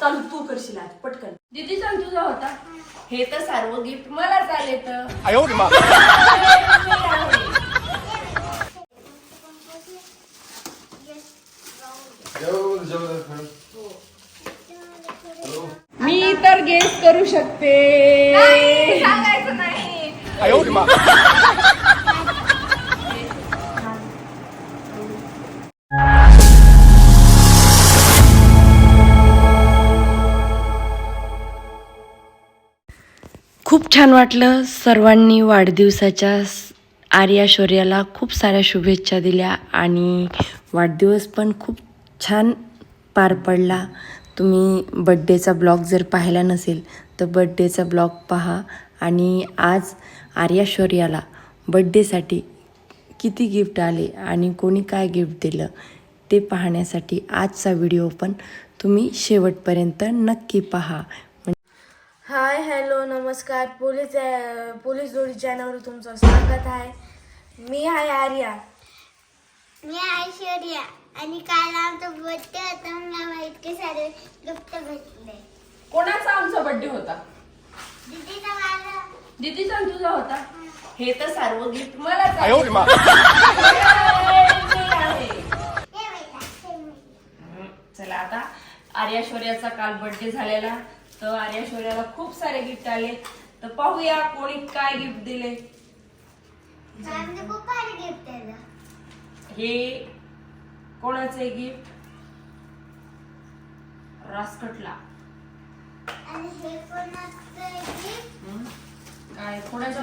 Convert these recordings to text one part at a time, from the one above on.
चालू तू करशील आज पटकन. दीदी सांग तुझा होता. हे तर सर्व गिफ्ट मला चालेल तर खूप छान वाटलं सर्वांनी वाढदिवसाच्या आर्या शौर्याला खूप साऱ्या शुभेच्छा दिल्या आणि वाढदिवस पण खूप छान पार पडला. तुम्ही बड्डेचा ब्लॉग जर पाहिला नसेल तर बड्डेचा ब्लॉग पहा आणि आज आर्या शौर्याला बड्डेसाठी किती गिफ्ट आले आणि कोणी काय गिफ्ट दिलं ते पाहण्यासाठी आजचा व्हिडिओ पण तुम्ही शेवटपर्यंत नक्की पहा. हाय हॅलो नमस्कार. पोलीस पोलीस जोडी चॅनलवर तुमचं स्वागत आहे. मी आहे आर्या. मी ऐश्वर्या आणि काल आमचा बर्थडे होता म्हणून आम्हाला इतके सारे गिफ्ट भेटले. कोणाचा आमचा बर्थडे होता? दीदीचा माझा. दीदीचा आणि तुझा होता? हे. तर सर्व गिफ्ट मलाच चला आता आर्याश्वर्याचा काल बर्थडे झालेला. तर आर्याश्वर्याला खूप सारे गिफ्ट आले. तर पाहूया कोणी काय गिफ्ट दिले. खूप भारी गिफ्ट हे कोणाचे गिफ्ट रासकटला. आणि हे कोणाचं गिफ्ट हम्म. काय कोणाच्या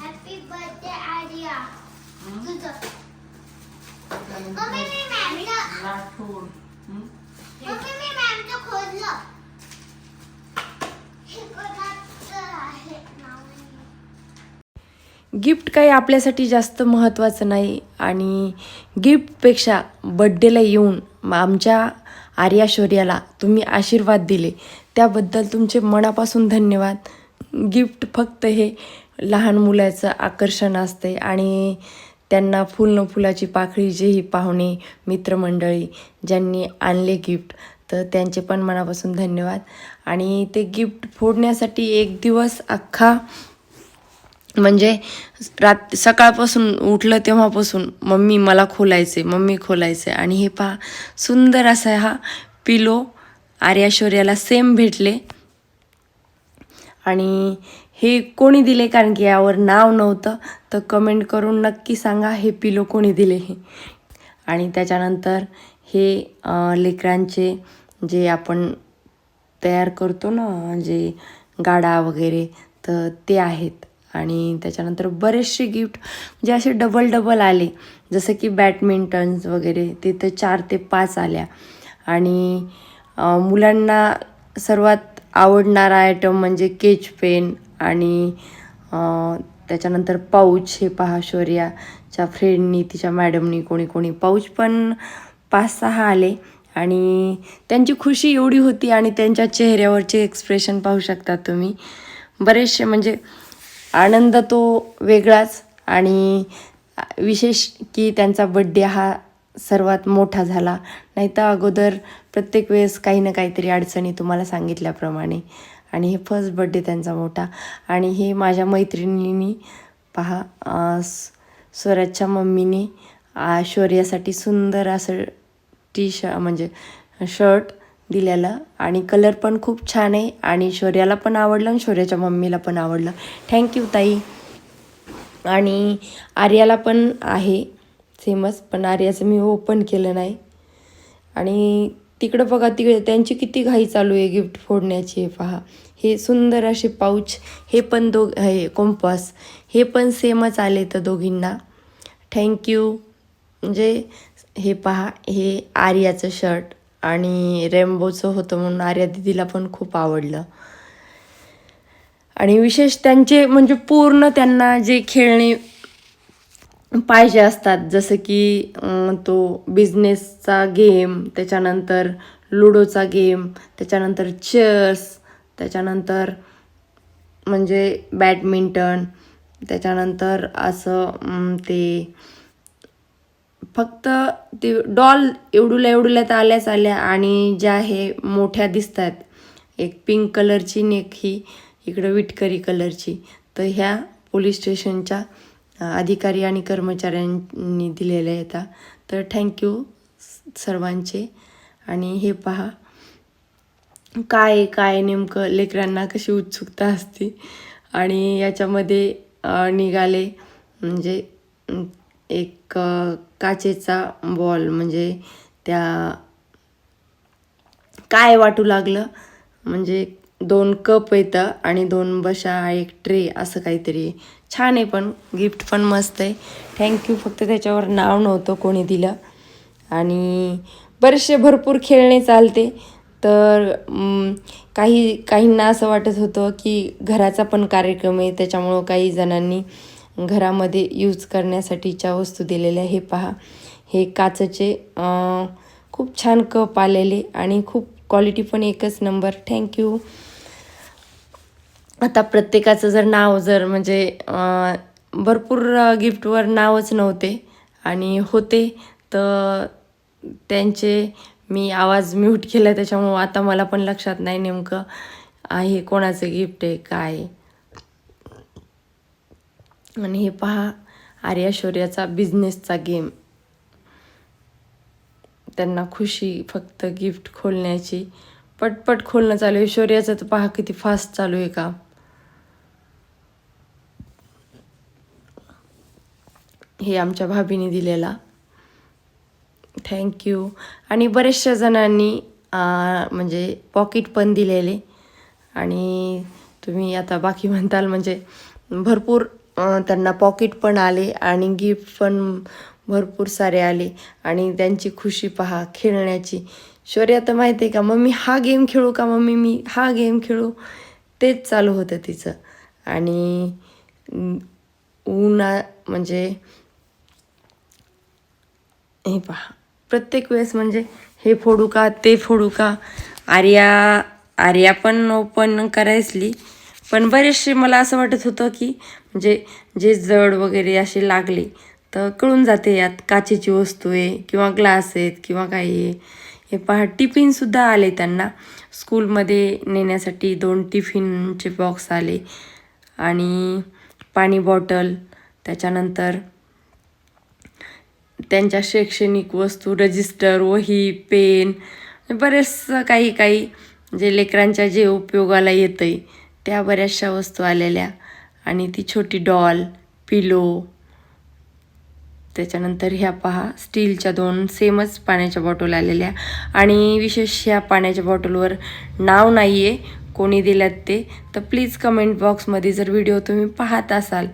हॅपी बर्थडे आर्या. तुझं. मम्मी मी मॅमचं राठोड. हम्म. मम्मी मी मॅमचं खोदलं हे कोणाचं आहे नाव नाही. गिफ्ट काही आपल्यासाठी जास्त महत्त्वाचं नाही आणि गिफ्टपेक्षा बड्डेला येऊन आमच्या आर्या शौर्याला तुम्ही आशीर्वाद दिले. त्याबद्दल तुमचे मनापासून धन्यवाद. गिफ्ट फक्त हे लहान मुलाचं आकर्षण असते आणि त्यांना फुल न फुलाची पाखळी जेही पाहुणे मित्रमंडळी ज्यांनी आणले गिफ्ट तर त्यांचे पण मनापासून धन्यवाद. आणि ते गिफ्ट फोडण्यासाठी एक दिवस अख्खा म्हणजे रात सकाळपासून उठलं तेव्हापासून मम्मी मला खोलायचे मम्मी खोलायचे. आणि हे पहा सुंदर असा हा पिलो आर्याशौर्याला सेम भेटले. आणि हे कोणी दिले? कारण की यावर नाव नव्हतं. तर कमेंट करून नक्की सांगा हे पिलो कोणी दिले हे? आणि त्याच्यानंतर हे लेकरांचे जे आपण तयार करतो ना जे गाडा वगैरे तर ते आहेत. आणि त्याच्यानंतर बरेचसे गिफ्ट म्हणजे असे डबल डबल आले. जसं की बॅडमिंटन्स वगैरे तिथं चार ते पाच आल्या. आणि मुलांना सर्वात आवडणारा आयटम म्हणजे केच पेन आणि त्याच्यानंतर पाऊच हे पहा शौर्याच्या फ्रेंडनी तिच्या मॅडमनी कोणी कोणी. पाऊच पण पाच सहा आले आणि त्यांची खुशी एवढी होती आणि त्यांच्या चेहऱ्यावरचे एक्सप्रेशन पाहू शकता तुम्ही. बरेचसे म्हणजे आनंद तो वेगळाच आणि विशेष की त्यांचा बड्डे हा सर्वात मोठा झाला. नाही तर अगोदर प्रत्येक वेळेस काही ना काहीतरी अडचणी तुम्हाला सांगितल्याप्रमाणे. आणि हे फर्स्ट बड्डे त्यांचा मोठा. आणि हे माझ्या मैत्रिणींनी पहा स्वराजच्या मम्मीने शौर्यासाठी सुंदर असं टी श म्हणजे शर्ट दिलेलं. आणि कलर पण खूप छान आहे. आणि शौर्याला पण आवडलं आणि शौर्याच्या मम्मीला पण आवडलं. थँक्यू ताई. आणि आर्याला पण आहे. सेमच पण आर्याचं मी ओपन केलं नाही. आणि तिकडं बघा तिकडे त्यांची किती घाई चालू आहे गिफ्ट फोडण्याची. हे पहा. हे सुंदर असे पाऊच हे पण दो हे कॉम्पॉस हे पण सेमच आले तर दोघींना. थँक्यू म्हणजे हे पहा हे आर्याचं शर्ट आणि रेम्बोचं होतं म्हणून आर्या दिदीला पण खूप आवडलं. आणि विशेष त्यांचे म्हणजे पूर्ण त्यांना जे खेळणे पाहिजे असतात जसं की तो बिझनेसचा गेम त्याच्यानंतर लुडोचा गेम त्याच्यानंतर चेस त्याच्यानंतर म्हणजे बॅडमिंटन त्याच्यानंतर असं ते फक्त ते डॉल एवढुल्या एवढुल्यात आल्याच आल्या आणि ज्या हे मोठ्या दिसत आहेत एक पिंक कलरची आणि एक ही इकडं विटकरी कलरची तर ह्या पोलीस स्टेशनच्या अधिकारी आणि कर्मचाऱ्यांनी दिलेल्या येतात तर थँक्यू सर्वांचे. आणि हे पहा काय काय नेमकं लेकरांना कशी उत्सुकता असते. आणि याच्यामध्ये निघाले म्हणजे एक काचेचा बॉल म्हणजे त्या काय वाटू लागलं? म्हणजे दोन कप येतं आणि दोन बशा एक ट्रे असं काहीतरी. छान आहे पण गिफ्ट पण मस्त आहे. थँक्यू फक्त त्याच्यावर नाव नव्हतं कोणी दिलं. आणि बरेचसे भरपूर खेळणे चालते. तर काही काहींना असं वाटत होतं की घराचा पण कार्यक्रम आहे त्याच्यामुळं काही जणांनी घरामध्ये यूज करण्यासाठीच्या वस्तू दिलेल्या हे पहा. हे काचेचे खूप छान कप आलेले आणि खूप क्वालिटी पण एकच नंबर थँक्यू आता प्रत्येकाचं जर नाव जर म्हणजे भरपूर गिफ्टवर नावच नव्हते आणि होते तर त्यांचे मी आवाज म्यूट केला. त्याच्यामुळं आता मला पण लक्षात नाही नेमकं आहे कोणाचं गिफ्ट आहे काय आहे. आणि हे पहा आर्या शौर्याचा बिझनेसचा गेम त्यांना खुशी फक्त गिफ्ट खोलण्याची. पटपट खोलणं चालू आहे. शौर्याचं तर पहा किती फास्ट चालू आहे का हे आमच्या भाभीने दिलेला. थँक्यू आणि बऱ्याचशा जणांनी म्हणजे पॉकेट पण दिलेले. आणि तुम्ही आता बाकी म्हणताल म्हणजे भरपूर त्यांना पॉकेट पण आले आणि गिफ्ट पण भरपूर सारे आले. आणि त्यांची खुशी पहा खेळण्याची. शौर्य आता माहिती आहे का मम्मी हा गेम खेळू का मम्मी? मी हा गेम खेळू. तेच चालू होतं तिचं. आणि उन्हा म्हणजे हे पहा. प्रत्येक वेळेस म्हणजे हे फोडू का ते फोडू का? आर्या आर्या पण ओपन करायचली पण बरेचसे मला असं वाटत होतं की म्हणजे जे जड वगैरे असे लागले तर कळून जाते यात काचेची वस्तू आहे किंवा ग्लास आहेत किंवा काही आहे. हे पहा टिफिनसुद्धा आले त्यांना. स्कूलमध्ये नेण्यासाठी दोन टिफिनचे बॉक्स आले. आणि पाणी बॉटल त्याच्यानंतर त्यांच्या शैक्षणिक वस्तू रजिस्टर वही पेन बरेचसं काही काही जे लेकरांच्या जे उपयोगाला येतं आहे त्या बऱ्याचशा वस्तू आलेल्या. आणि ती छोटी डॉल पिलो त्याच्यानंतर ह्या पहा स्टीलच्या दोन सेमच पाण्याच्या बॉटल आलेल्या. आणि विशेष ह्या पाण्याच्या बॉटलवर नाव नाही आहे कोणी दिल्यात ते. तर प्लीज कमेंट बॉक्समध्ये जर व्हिडिओ तुम्ही पाहत असाल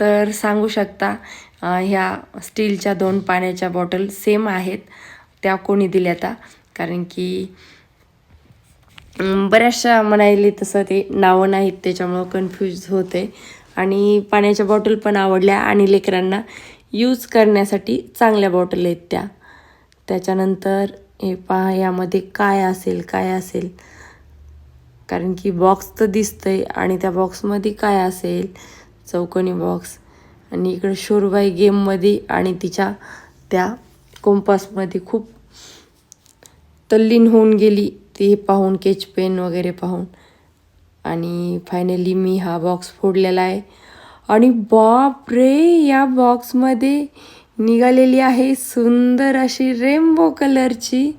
तर सांगू शकता ह्या स्टीलच्या दोन पाण्याच्या बॉटल सेम आहेत. त्या कोणी दिल्याता? कारण की बऱ्याचशा म्हणायले तसं ते नावं नाहीत त्याच्यामुळं कन्फ्यूज होते. आणि पाण्याच्या बॉटल पण आवडल्या आणि लेकरांना यूज करण्यासाठी चांगल्या बॉटल आहेत त्या. त्याच्यानंतर हे पहा यामध्ये काय असेल काय असेल? कारण की बॉक्स तर दिसतं आहे आणि त्या बॉक्समध्ये काय असेल? चौकोनी बॉक्स आणि इकडं शोरबाई गेममध्ये आणि तिच्या त्या कोम्पासमध्ये खूप तल्लीन होऊन गेली. ती पाहून केच पेन वगैरे पाहून. आणि फायनली मी हा बॉक्स फोडलेला आहे. आणि बाप रे या बॉक्समध्ये निघालेली आहे सुंदर अशी रेनबो कलरची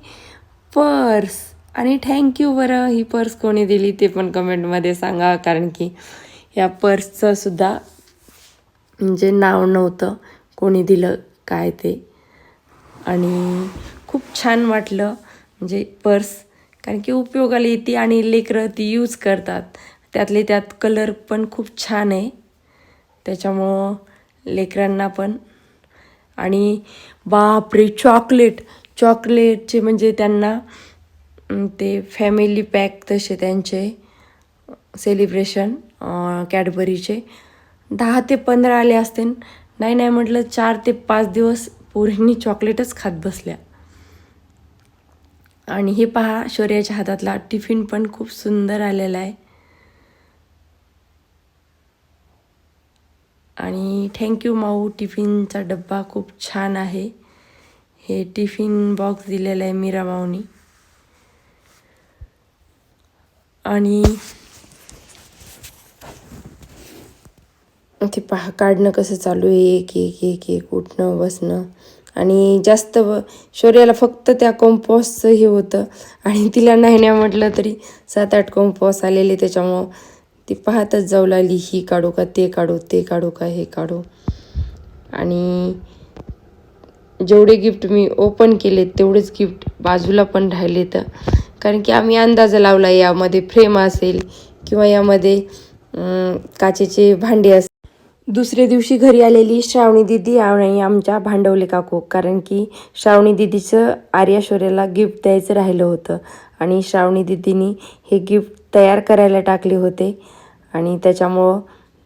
पर्स आणि थँक्यू बरं ही पर्स कोणी दिली ते पण कमेंटमध्ये सांगा. कारण की या पर्सचं सुद्धा म्हणजे नाव नव्हतं कोणी दिलं काय ते. आणि खूप छान वाटलं. म्हणजे पर्स कारण की उपयोगाला येते आणि लेकरं ती यूज करतात. त्यातले त्यात कलर पण खूप छान आहे. त्याच्यामुळं लेकरांना पण. आणि बापरे चॉकलेट चॉकलेटचे म्हणजे त्यांना ते फॅमिली पॅक तसे त्यांचे सेलिब्रेशन कॅडबरीचे दहा ते पंधरा आले असते नाही नाही म्हटलं चार ते पाच दिवस पोरींनी चॉकलेटच खात बसल्या. आणि हे पहा शौर्याच्या हातातला टिफिन पण खूप सुंदर आलेला आहे. आणि थँक्यू माऊ टिफिनचा डब्बा खूप छान आहे. हे टिफिन बॉक्स दिलेला आहे मीरा माऊनी. आणि ते पहा काढणं कसं चालू आहे एक एक एक एक उठणं बसणं. आणि जास्त व शौर्याला फक्त त्या कंपोस्टचं हे होतं. आणि तिला नाही नाही म्हटलं तरी सात आठ कंपोस्ट आलेले त्याच्यामुळं ती पाहतच जाऊ लागली ही काढू का ते काढू ते काढू का हे काढू. आणि जेवढे गिफ्ट मी ओपन केले तेवढेच गिफ्ट बाजूला पण राहिले तर कारण की आम्ही अंदाज लावला यामध्ये फ्रेम असेल किंवा यामध्ये काचेचे भांडे असेल दुसऱ्या दिवशी घरी आलेली श्रावणी दिदी आणि आमच्या भांडवले काकू कारण की श्रावणी दिदीचं आर्याश्वर्याला गिफ्ट द्यायचं राहिलं होतं आणि श्रावणी दिदीनी हे गिफ्ट तयार करायला टाकले होते आणि त्याच्यामुळं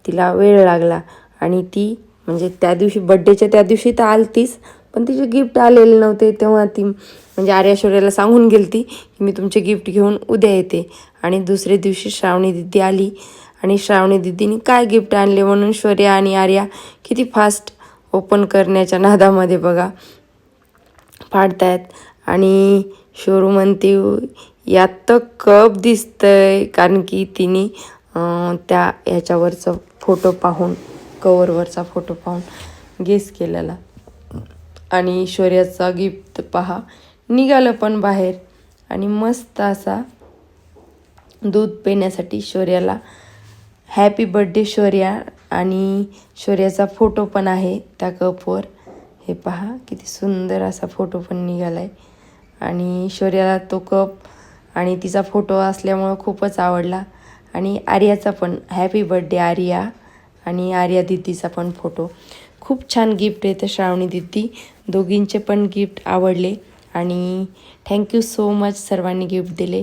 तिला वेळ लागला. आणि ती म्हणजे त्या दिवशी बड्डेच्या त्या दिवशी तर आलतीच पण तिचे गिफ्ट आलेले नव्हते तेव्हा ती म्हणजे आर्याश्वर्याला सांगून गेलती की मी तुमचे गिफ्ट घेऊन उद्या येते. आणि दुसऱ्या दिवशी श्रावणी दिदी आली आणि श्रावणी दिदीने काय गिफ्ट आणले म्हणून शौर्या आणि आर्या किती फास्ट ओपन करण्याच्या नादामध्ये बघा. फाडतायत आणि शोरू म्हणते यात तर कप दिसतंय. कारण की तिने त्या ह्याच्यावरचा फोटो पाहून कवरवरचा फोटो पाहून गेस केलेला. आणि शौर्याचा गिफ्ट पहा. निघालं पण बाहेर. आणि मस्त असा दूध पिण्यासाठी शौर्याला हॅपी बड्डे शौर्या. आणि शौर्याचा फोटो पण आहे त्या कपवर हे पहा किती सुंदर असा फोटो पण निघाला आहे आणि शौर्याला तो कप आणि तिचा फोटो असल्यामुळं खूपच आवडला. आणि आर्याचा पण हॅपी बड्डे आर्या. आणि आर्या दिदीचा पण फोटो खूप छान गिफ्ट आहे तर श्रावणी दिदी. दोघींचे पण गिफ्ट आवडले. आणि थँक्यू सो मच सर्वांनी गिफ्ट दिले.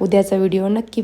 उद्याचा व्हिडिओ नक्की